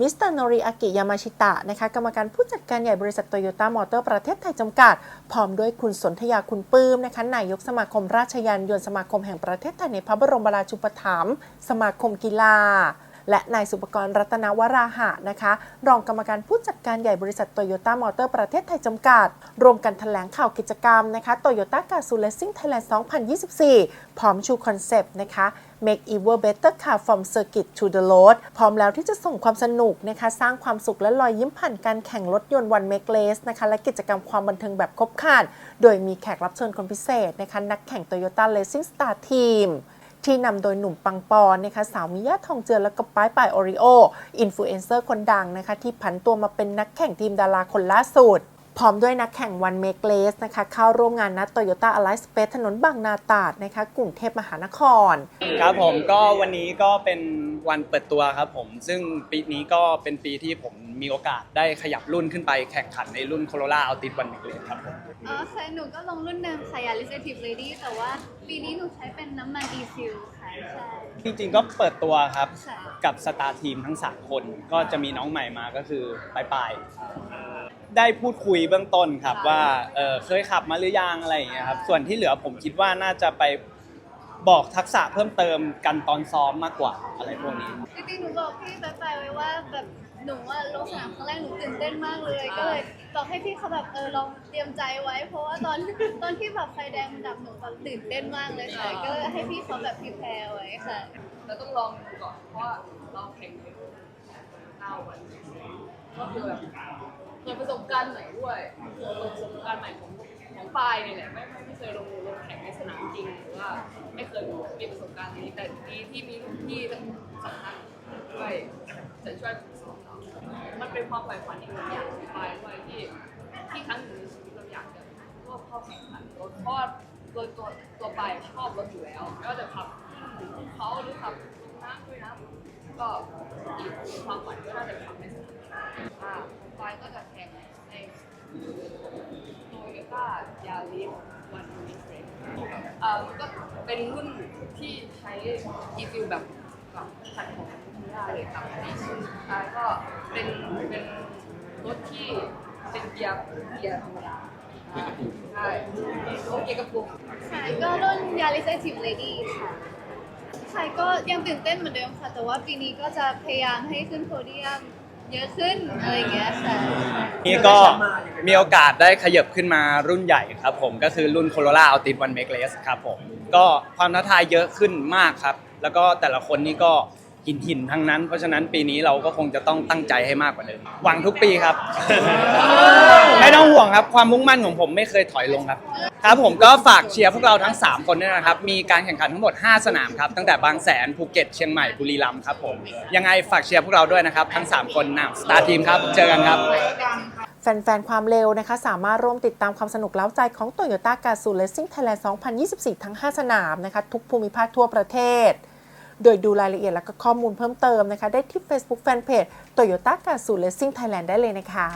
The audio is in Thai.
มิสเตอร์โนริอากิยามาชิตะนะคะกรรมการผู้จัดการใหญ่บริษัทโตโยต้ามอเตอร์ประเทศไทยจำกัด พร้อมด้วยคุณสนธยาคุณปื้มนะคะนายกสมาคมราชยานยนต์สมาคมแห่งประเทศไทยในพระบรมราชูปถัมภ์สมาคมกีฬา และนายสุปกรณ์รัตนวราหะนะคะ รองกรรมการผู้จัดการใหญ่บริษัทโตโยต้ามอเตอร์ประเทศไทยจำกัด รวมกันแถลงข่าวกิจกรรมนะคะโตโยต้ากาซูเลสซิ่งไทยแลนด์2024 พร้อมชูคอนเซปต์นะคะ Make Ever Better Car from Circuit to the Road พร้อมแล้วที่จะส่งความสนุกนะคะ สร้างความสุขและรอยยิ้มผ่านการแข่งรถยนต์ One Make Race นะคะ และกิจกรรมความบันเทิงแบบครบครันโดยมีแขกรับเชิญคนพิเศษนะคะ นักแข่ง Toyota Racing Star Team ที่นำโดยหนุ่มปังปอนนะคะสาวมิยะทองเจือแล้วก็ป้ายปายโอริโออินฟลูเอนเซอร์คนดังนะคะที่ผันตัวมาเป็นนักแข่งทีมดาราคนล่าสุด พร้อมด้วยนักแข่งวันเมกเลสนะคะเข้าร่วมงานนัดโตโยต้าอ l ไล e ์สเปซถนนบางนาตราดนะคะกรุงเทพมหานคร ครับผมก็วันนี้ก็เป็นวันเปิดตัวครับผม ซึ่งปีนี้ก็เป็นปีที่ผมมีโอกาสได้ขยับรุ่นขึ้นไปแข่งขันในรุ่น Corolla Altis One Make Race ครับผมอ๋อค่ะหนูก็ลงรุ่นเดิมค่ะ Yaris Active Lady แต่ว่าปีนี้หนูใช้เป็นน้ำมัน e-fuel ค่ะใช่จริงๆก็เปิดตัวครับ ค่ะกับสตาร์ทีมทั้ง 3 คนก็จะมีน้องใหม่มาก็คือปลายปลายๆได้พูดคุยเบื้องต้นครับว่าเออเคยขับมาหรือยังอะไรอย่างเงี้ยครับส่วนที่เหลือผมคิดว่าน่าจะไปบอกทักษะเพิ่มเติมกันตอนซ้อมมากกว่าอะไรพวกนี้ จริงๆหนูบอกพี่แบบไปไว้ว่าแบบ หนูว่าลงสนามครั้งแรกหนูตื่นเต้นมากเลย ก็เลยบอกให้พี่เขาแบบเออลองเตรียมใจไว้ เพราะว่าตอนตอนที่แบบไฟแดงมันดับหนูแบบตื่นเต้นมากเลยค่ะ ก็เลยให้พี่เขาแบบพิแพรไว้ค่ะ เราต้องลองดูก่อนเพราะว่าเราแข่งในรุ่นเก้าวันก็คือแบบเกิดประสบการณ์ใหม่ด้วยประสบการณ์ใหม่ของของปลายเนี่ยแหละไม่ไม่ไม่เคยลงลงแข่งในสนามจริงหรือว่าไม่เคยมีประสบการณ์นี้แต่ดีที่มีรุ่นพี่ทั้งสองท่านช่วยจะช่วยฝึกสอนเรามัน เป็นความใฝ่ฝันอีกหนึ่งอยางของปลายด้วยที่ที่ครั้งหนึ่งในชีวิตเราอยากจะร่วมเข้าแข่งขันรถเพราะว่าโดยตัวตัวปชอบรถอยู่แล้วไม่ว่าจะขับเขาหรือขับลงน้ำด้วยนะก็อีกความฝันก็น่าจะทำในสนามอ่าปลายก็จะแข่งในโตโยต้ายาริสวันมิสเรนอ่ามันก็เป็นรุ่นที่ใช้อีฟิลแบบ กับคันของคุณย่าเลยครับอันนี้ซึ่งท้ายก็เป็นเป็นรถที่เป็นเกียร์เกียร์ธรรมดาใช่รถเกียร์กระปุกค่ะก็รุ่น Yaris Active Lady ค่ะค่ะก็ยังตื่นเต้นเหมือนเดิมค่ะ แต่ว่าปีนี้ก็จะพยายามให้ขึ้นโพเดียม เยอะขึ้นอะไรอย่างเงี้ยค่ะนี่ก็มีโอกาสได้ขยับขึ้นมารุ่นใหญ่ครับผมก็คือรุ่น Corolla Altis One Make Race ครับผมก็ความท้าทายเยอะขึ้นมากครับ แล้วก็แต่ละคนนี่ก็หินหินๆทั้งนั้น เพราะฉะนั้นปีนี้เราก็คงจะต้องตั้งใจให้มากกว่าเดิมหวังทุกปีครับ ไม่ต้องห่วงครับ ความมุ่งมั่นของผมไม่เคยถอยลงครับ ครับผมก็ฝากเชียร์พวกเราทั้ง 3 คนด้วยนะครับ มีการแข่งขันทั้งหมด 5 สนามครับ ตั้งแต่บางแสนภูเก็ตเชียงใหม่บุรีรัมย์ครับผมยังไงฝากเชียร์พวกเราด้วยนะครับ ทั้ง 3 คนนะสตาร์ทีมครับเจอกันครับแฟนๆ ความเร็วนะคะ สามารถร่วมติดตามความสนุกเล้าใจของ Toyota g a z o o Racing Thailand 2024 ทั้ง 5 สนามนะคะ ทุกภูมิภาคทั่วประเทศ โดยดูรายละเอียดและก็ข้อมูลเพิ่มเติมนะคะ ได้ที่ Facebook Fanpage Toyota g a z o o Racing Thailand ได้เลยนะคะ